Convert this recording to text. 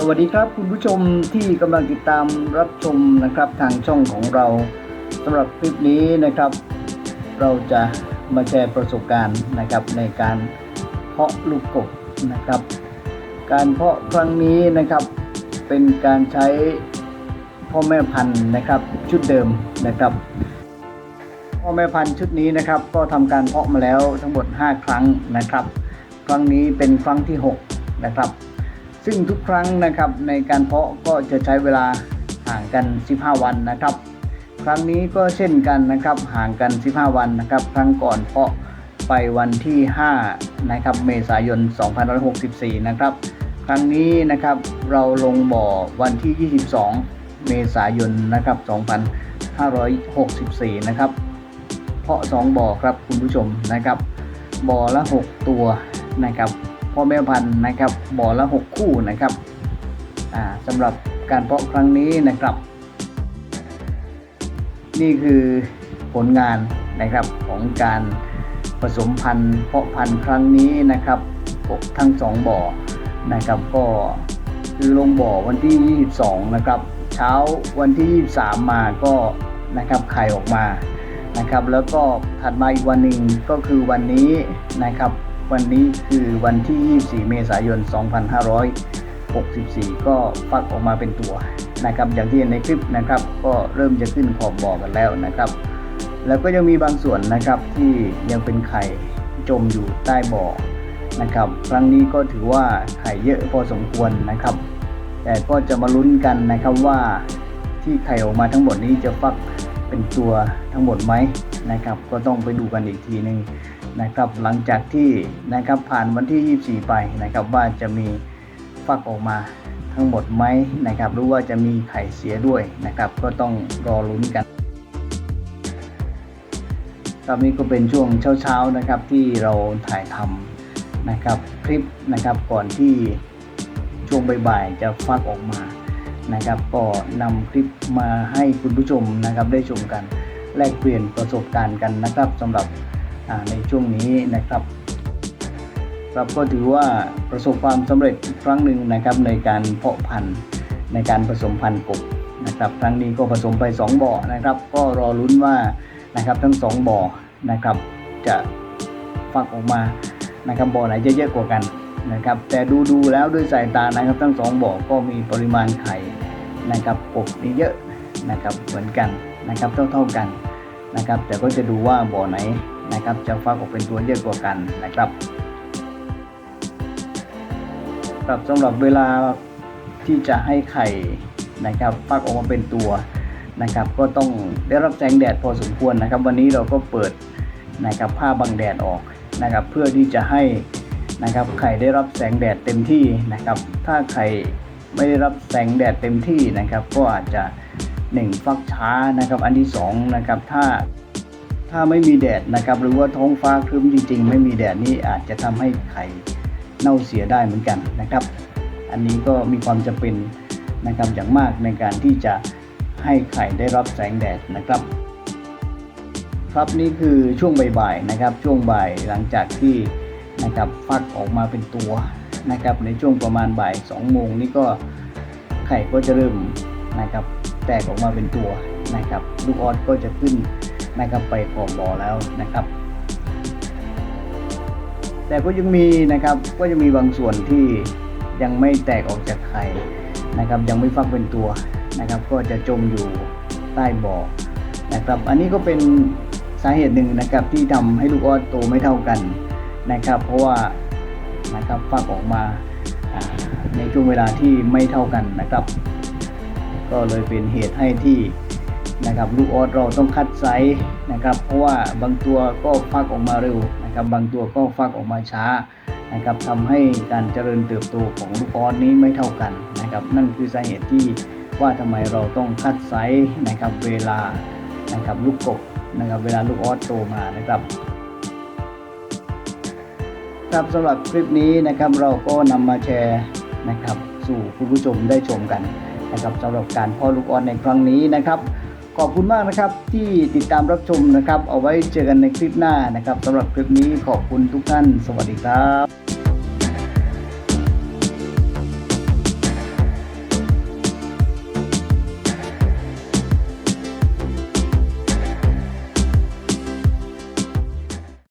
สวัสดีครับคุณผู้ชมที่กำลังติดตามรับชมนะครับทางช่องของเราสำหรับคลิปนี้นะครับ เราจะมาแชร์ประสบการณ์นะครับในการเพาะลูกกบนะครับ การเพาะครั้งนี้นะครับเป็นการใช้พ่อแม่พันธุ์นะครับชุดเดิมนะครับ พ่อแม่พันธุ์ชุดนี้นะครับก็ทำการเพาะมาแล้วทั้งหมด 5 ครั้งนะครับ ครั้งนี้เป็นครั้งที่ 6 นะครับ ซึ่งทุกครั้งนะครับในการเพาะก็จะใช้เวลาห่างกัน 15 วันนะครับ ครั้งนี้ก็เช่นกันนะครับห่างกัน 15 วันนะครับ ครั้งก่อนเพาะไปวันที่5นะครับเมษายน 2564 นะครับ ครั้งนี้นะครับเราลงบ่อวันที่ 22 เมษายนนะครับ 2564 นะครับ เพาะ 2 บ่อครับคุณผู้ชมนะครับ บ่อละ 6 ตัวนะครับ พ่อแม่พันธุ์นะครับบ่อละ 6 คู่นะครับสำหรับการเพาะครั้งนี้นะครับ นี่คือผลงานนะครับของการผสมพันธุ์เพาะพันธุ์ครั้งนี้นะครับกบทั้งสองบ่อนะครับก็คือลงบ่อวันที่ 22 นะครับ เช้าวันที่ 23 มาก็นะครับไข่ออกมานะครับ แล้วก็ถัดมาอีกวันหนึ่งก็คือวันนี้นะครับ วันนี้คือวันที่ 24 เมษายน 2564 ก็ฟักออกมาเป็นตัวนะครับ อย่างที่เห็นในคลิปนะครับ ก็เริ่มจะขึ้นขอบบ่อกันแล้วนะครับ แล้วก็ยังมีบางส่วนนะครับที่ยังเป็นไข่จมอยู่ใต้บ่อนะครับ ครั้งนี้ก็ถือว่าไข่เยอะพอสมควรนะครับ แต่ก็จะมาลุ้นกันนะครับว่าที่ไข่ออกมาทั้งหมดนี้จะฟักเป็นตัวทั้งหมดไหมนะครับ ก็ต้องไปดูกันอีกทีหนึ่ง นะครับหลังจากที่นะครับผ่านวันที่ 24 ไปนะครับว่าจะมีฟักออกมาทั้งหมดไหมนะครับหรือว่าจะมีไข่เสียด้วยนะครับก็ต้องรอลุ้นกันครับนี่ก็เป็นช่วงเช้าๆนะครับที่เราถ่ายทำนะครับคลิปนะครับก่อนที่ช่วงบ่ายๆจะฟักออกมานะครับก็นำคลิปมาให้คุณผู้ชมนะครับได้ชมกันแลกเปลี่ยนประสบการณ์กันนะครับสำหรับ ในช่วงนี้นะครับครับก็ถือว่าประสบความสำเร็จครั้งหนึ่งนะครับในการเพาะพันธุ์ในการผสมพันธุ์กบนะครับครั้งนี้ก็ผสมไป 2 บ่อนะครับ ก็รอลุ้นว่านะครับทั้ง 2 บ่อนะครับ จะฟักออกมานะครับบ่อไหนจะเยอะกว่ากันนะครับ แต่ดูดูแล้วด้วยสายตานะครับ ทั้งสองบ่อก็มีปริมาณไข่นะครับกบนี่เยอะนะครับเหมือนกันนะครับเท่าเท่าๆกัน นะครับ แต่ก็จะดูว่าบ่อไหนนะครับ จะฟักออกเป็นตัวเยอะกว่ากันนะครับครับสำหรับเวลาที่จะให้ไข่นะครับ ฟักออกมาเป็นตัวนะครับ ก็ต้องได้รับแสงแดดพอสมควรนะครับ วันนี้เราก็เปิดนะครับผ้าบังแดดออกนะครับ เพื่อที่จะให้นะครับไข่ได้รับแสงแดดเต็มที่นะครับ ถ้าไข่ไม่ได้รับแสงแดดเต็มที่นะครับ ก็อาจจะ หนึ่งฟักช้านะครับ อันที่สองนะครับถ้าถ้าไม่มีแดดนะครับ หรือว่าท้องฟ้าครึ้มจริง ๆ ไม่มีแดดนี่อาจจะทำให้ไข่เน่าเสียได้เหมือนกันนะครับ อันนี้ก็มีความจำเป็นนะครับอย่างมากในการที่จะให้ไข่ได้รับแสงแดดนะครับ ครับนี่คือช่วงบ่ายๆนะครับ ช่วงบ่ายหลังจากที่นะครับฟักออกมาเป็นตัวนะครับ ในช่วงประมาณบ่าย2โมงนี่ก็ไข่ก็จะเริ่มนะครับ แตกออกมาเป็นตัวนะครับ ลูกออสก็จะขึ้นนะครับไปขอบบ่อแล้วนะครับ แต่ก็ยังมีนะครับก็ยังมีบางส่วนที่ยังไม่แตกออกจากไข่นะครับ ยังไม่ฟักเป็นตัวนะครับ ก็จะจมอยู่ใต้บ่อนะครับ อันนี้ก็เป็นสาเหตุหนึ่งนะครับที่ทำให้ลูกออสโตไม่เท่ากันนะครับ เพราะว่านะครับฟักออกมาในช่วงเวลาที่ไม่เท่ากันนะครับ ก็เลยเป็นเหตุให้ที่นะครับลูกออสเราต้องคัดไซส์นะครับ เพราะว่าบางตัวก็ฟักออกมาเร็วนะครับ บางตัวก็ฟักออกมาช้านะครับทำให้การเจริญเติบโตของลูกออสนี้ไม่เท่ากันนะครับ นั่นคือสาเหตุที่ว่าทำไมเราต้องคัดไซส์นะครับเวลานะครับลูกกบนะครับเวลาลูกออสโตมานะครับครับสำหรับคลิปนี้นะครับเราก็นำมาแชร์นะครับ สู่คุณผู้ชมได้ชมกัน นะครับสำหรับการพ่อลูกอ่อนในครั้งนี้นะครับขอบคุณมากนะครับที่ติดตามรับชมนะครับ เอาไว้เจอกันในคลิปหน้านะครับสำหรับคลิปนี้ขอบคุณทุกท่าน สวัสดีครับ